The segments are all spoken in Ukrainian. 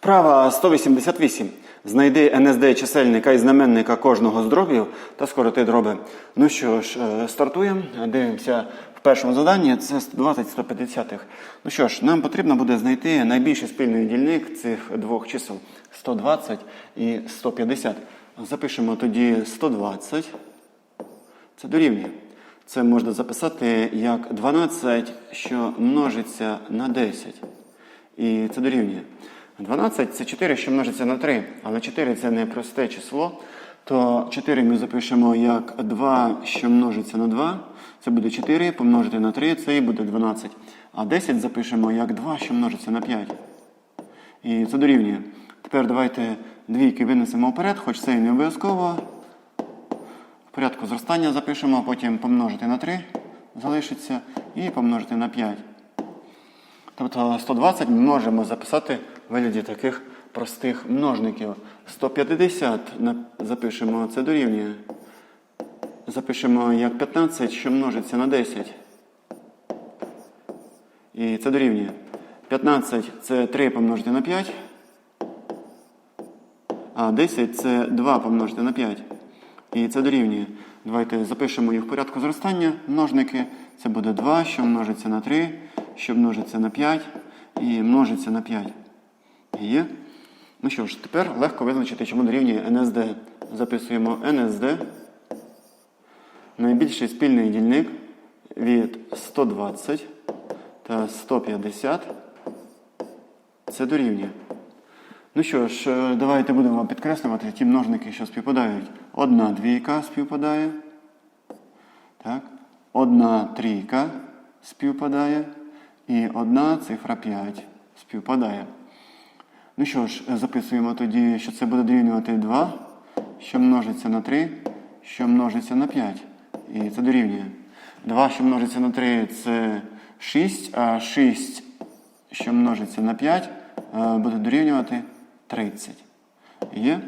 Вправа 188. Знайди НСД чисельника і знаменника кожного з дробів та скороти дроби. Ну що ж, е, стартуємо. Дивимося в першому заданні. Це 120 150 Ну що ж, нам потрібно буде знайти найбільший спільний дільник цих двох чисел 120 і 150. Запишемо тоді 120. Це дорівнює. Це можна записати як 12, що множиться на 10. І це дорівнює. 12 це 4, що множиться на 3. Але 4 це не просте число. То 4 ми запишемо як 2, що множиться на 2. Це буде 4 помножити на 3, це і буде 12. А 10 запишемо як 2, що множиться на 5. І це дорівнює. Тепер давайте двійки винесемо вперед, хоч це і не обов'язково. В порядку зростання запишемо, потім помножити на 3 залишиться і помножити на 5. Тобто 120 ми можемо записати вигляді таких простих множників. 150 запишемо, це дорівнює. Запишемо як 15, що множиться на 10. І це дорівнює. 15 це 3 помножити на 5. А 10 це 2 помножити на 5. І це дорівнює. Давайте запишемо їх в порядку зростання. Множники. Це буде 2, що множиться на 3, що множиться на 5 і множиться на 5. Є. Ну що ж, тепер легко визначити, чому дорівнює НСД. Записуємо НСД. Найбільший спільний дільник від 120 та 150. Це дорівнює. Ну що ж, е, давайте будемо підкреслювати ті множники, що співпадають. Одна двійка співпадає. Так. Одна трійка співпадає. І одна цифра 5 співпадає. Ну що ж, е, записуємо тоді, що це буде дорівнювати 2, що множиться на 3, що множиться на 5. І це дорівнює. 2, що множиться на 3, це 6, а 6, що множиться на 5, е, буде дорівнювати 30. Є?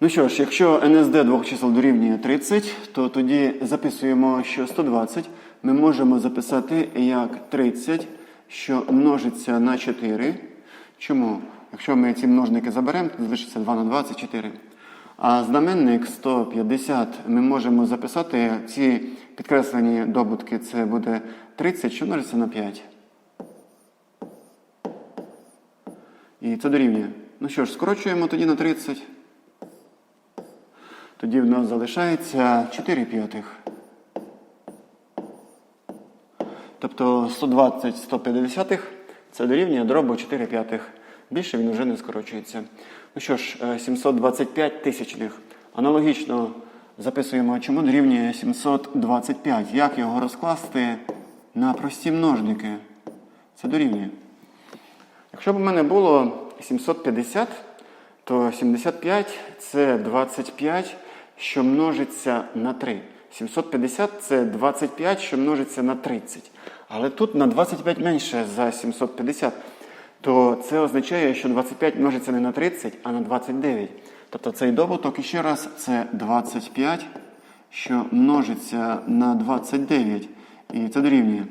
Ну що ж, якщо НСД двох чисел дорівнює 30, то тоді записуємо, що 120 ми можемо записати як 30, що множиться на 4. Чому? Якщо ми ці множники заберемо, то залишиться 2 на 24. А знаменник 150 ми можемо записати ці підкреслені добутки. Це буде 30, що множиться на 5. І це дорівнює. Ну що ж, скорочуємо тоді на 30. Тоді в нас залишається 4 п'ятих. Тобто 120 150 це дорівнює дробу 4 п'ятих. Більше він вже не скорочується. Ну що ж, е, 725 тисячних. Аналогічно записуємо, чому дорівнює 725. Як його розкласти на прості множники? Це дорівнює. Якщо б у мене було 750, то 75 це 25, що множиться на 3. 750 це 25, що множиться на 30. Але тут на 25 менше за 750. То це означає, що 25 множиться не на 30, а на 29. Тобто цей добуток іще раз це 25, що множиться на 29. І це дорівнює.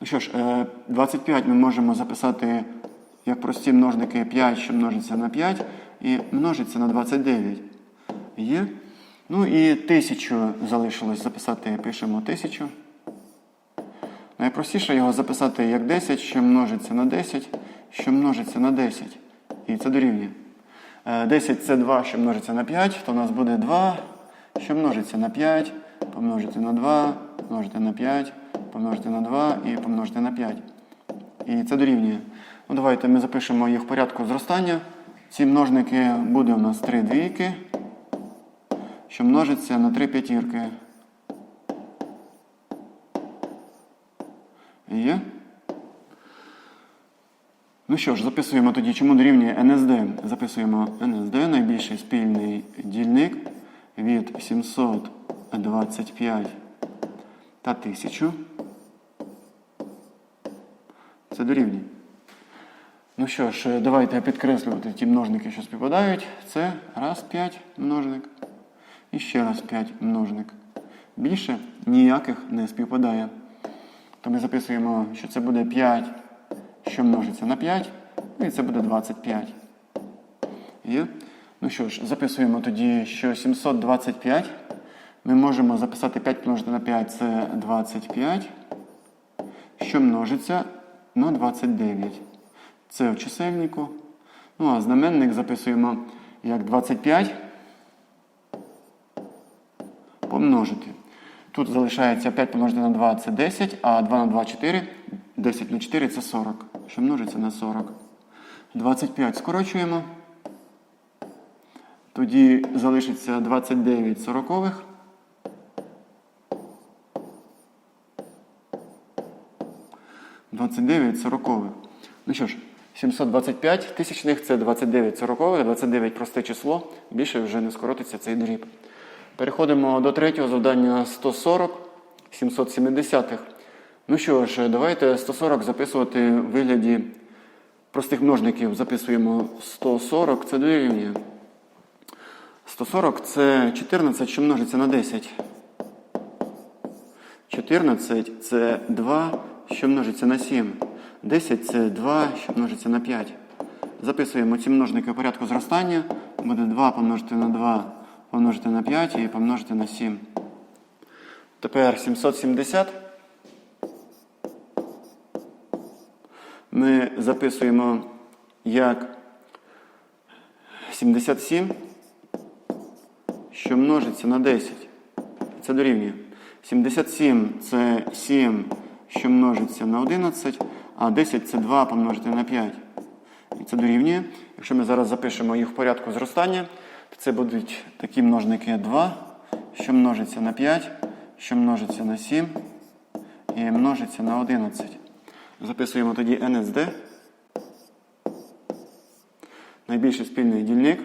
Ну що ж, е, 25 ми можемо записати як прості множники 5, що множиться на 5, і множиться на 29. Є? Ну і 1000 залишилось записати, пишемо 1000. Найпростіше його записати як 10, що множиться на 10, що множиться на 10. І це дорівнює. Е, 10 це 2, що множиться на 5, то у нас буде 2, що множиться на 5, помножити на 2, помножити на 5, помножити на 2 і помножити на 5. І це дорівнює. Ну, давайте ми запишемо їх в порядку зростання. Ці множники буде у нас 3 двійки, що множиться на 3 п'ятірки. Є? Ну що ж, записуємо тоді, чому дорівнює НСД. Записуємо НСД, найбільший спільний дільник від 725 та 1000. Це дорівнює. Ну що ж, давайте підкреслювати ті множники, що співпадають. Це раз 5 множник. І ще раз 5 множник. Більше ніяких не співпадає. То ми записуємо, що це буде 5, що множиться на 5, Ну і це буде 25. Є? Ну що ж, записуємо тоді, що 725 ми можемо записати 5 помножити на 5 це 25, що множиться на 29. Це в чисельнику. Ну а знаменник записуємо як 25 помножити. Тут залишається 5 помножити на 2 це 10, а 2 на 2 4. 10 на 4 це 40. Що множиться на 40. 25 скорочуємо. Тоді залишиться 29 сорокових. Двадцять дев'ять сорокових. Ну що ж, 725 тисячних це 29 сорокових, 29 просте число, більше вже не скоротиться цей дріб. Переходимо до третього завдання 140 770. Ну що ж, давайте 140 записувати в вигляді простих множників. Записуємо 140, це дорівнює. 140 це 14, що множиться на 10. 14 це 2, що множиться на 7. 10 це 2, що множиться на 5. Записуємо ці множники в порядку зростання. Буде 2 помножити на 2 помножити на 5 і помножити на 7. Тепер 770. Ми записуємо як 77, що множиться на 10. Це дорівнює. 77 це 7, що множиться на 11, а 10 це 2 помножити на 5. І це дорівнює. Якщо ми зараз запишемо їх в порядку зростання, це будуть такі множники 2, що множиться на 5, що множиться на 7 і множиться на 11. Записуємо тоді NSD. Найбільший спільний дільник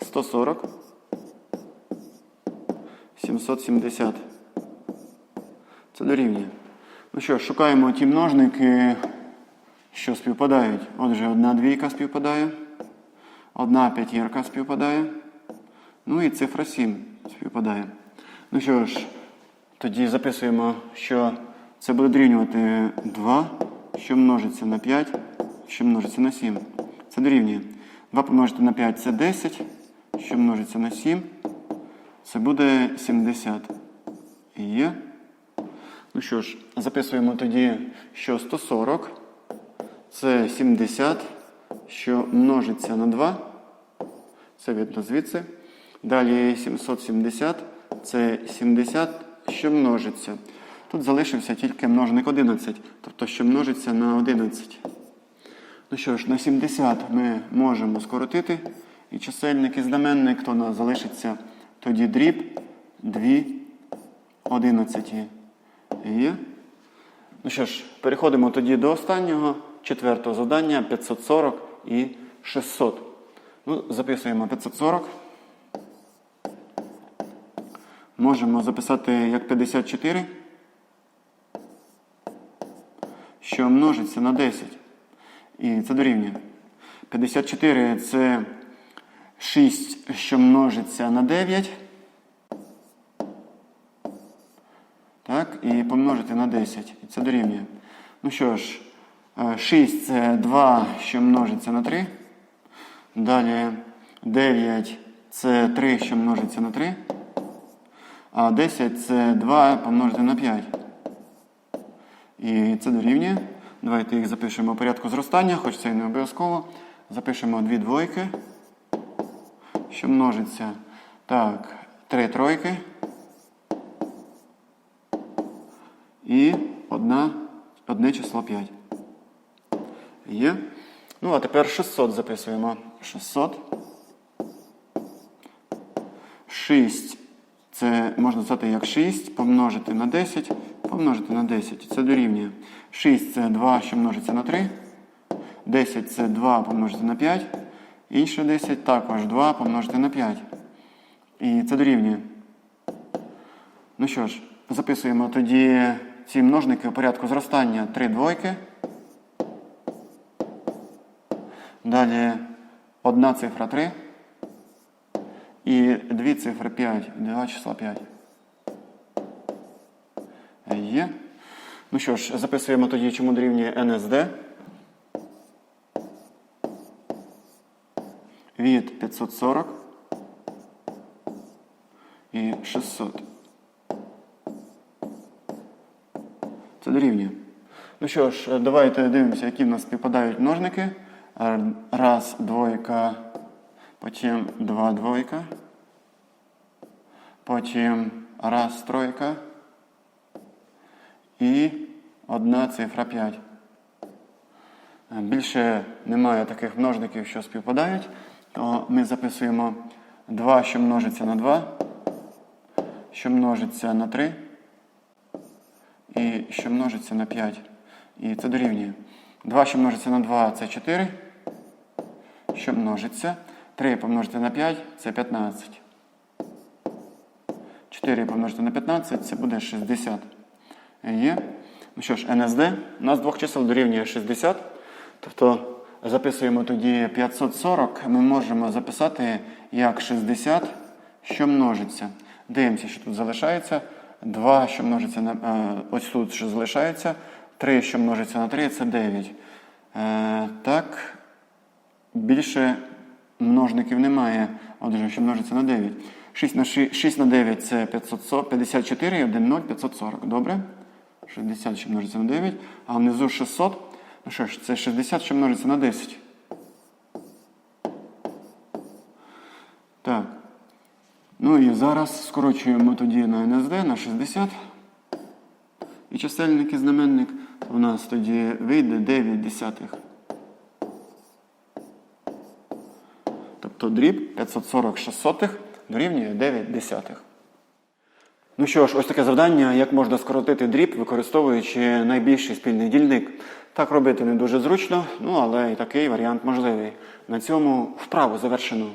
140. 770. Це дорівнює. Ну що, шукаємо ті множники, що співпадають. Отже, одна двійка співпадає, одна п'ятірка співпадає. Ну і цифра 7 співпадає. Ну що ж, тоді записуємо, що це буде дорівнювати 2, що множиться на 5, що множиться на 7. Це дорівнює. 2 помножити на 5 це 10, що множиться на 7. Це буде 70. Є. Ну що ж, записуємо тоді, що 140 це 70, що множиться на 2. Це видно звідси. Далі 770 це 70, що множиться. Тут залишився тільки множник 11, тобто, що множиться на 11. Ну що ж, на 70 ми можемо скоротити. І чисельник і знаменник, то нас залишиться тоді дріб 2 11. Є. Ну що ж, переходимо тоді до останнього, четвертого завдання 540 і 600. Ну, Записуємо 540. Можемо записати як 54, що множиться на 10. І це дорівнює. 54 це 6, що множиться на 9. Так, і помножити на 10. І це дорівнює. Ну що ж, 6 це 2, що множиться на 3. Далі 9 це 3, що множиться на 3. А 10 це 2 помножити на 5. І це дорівнює. Давайте їх запишемо в порядку зростання, хоч це і не обов'язково. Запишемо дві двойки, що множиться. Так, три тройки. І одна, одне число 5. Є. Ну, а тепер 600 записуємо. 600. 6. Це можна записати як 6, помножити на 10, помножити на 10. Це дорівнює. 6 це 2, що множиться на 3. 10 це 2 помножити на 5. Інше 10 також 2 помножити на 5. І це дорівнює. Ну що ж, записуємо тоді ці множники у порядку зростання 3 двойки. Далі одна цифра 3. І дві цифри 5. Два числа 5. Є. Ну що ж, записуємо тоді, чому дорівнює NSD. від 540 і 600. Це дорівнює. Ну що ж, давайте дивимося, які в нас співпадають множники. Е, Раз, двойка, потім два двойка, потім раз тройка і одна цифра 5. Е, Більше немає таких множників, що співпадають, то ми записуємо 2, що множиться на 2, що множиться на 3 і що множиться на 5. І це дорівнює. 2, що множиться на 2 це 4. Що множиться. 3 помножити на 5 це 15. 4 помножити на 15 це буде 60. Є. Ну що ж, НСД у нас двох чисел дорівнює 60. Тобто записуємо тоді 540. Ми можемо записати як 60, що множиться. Дивимося, що тут залишається. 2, що множиться на е, ось тут що залишається. 3, що множиться на 3, це 9. Е, так, більше множників немає. Отже, що множиться на 9. 6 на, 6, 6 на 9 це 540, 54 і 1 0, 540. Добре? 60, що множиться на 9. А внизу 600. Ну що ж, це 60, що множиться на 10. Так. Ну і зараз скорочуємо тоді на НСД на 60. І чисельник і знаменник у нас тоді вийде 9 десятих. Тобто дріб 540 шістсотих дорівнює 9 десятих. Ну що ж, ось таке завдання, як можна скоротити дріб, використовуючи найбільший спільний дільник. Так робити не дуже зручно, ну але і такий варіант можливий. На цьому вправу завершено.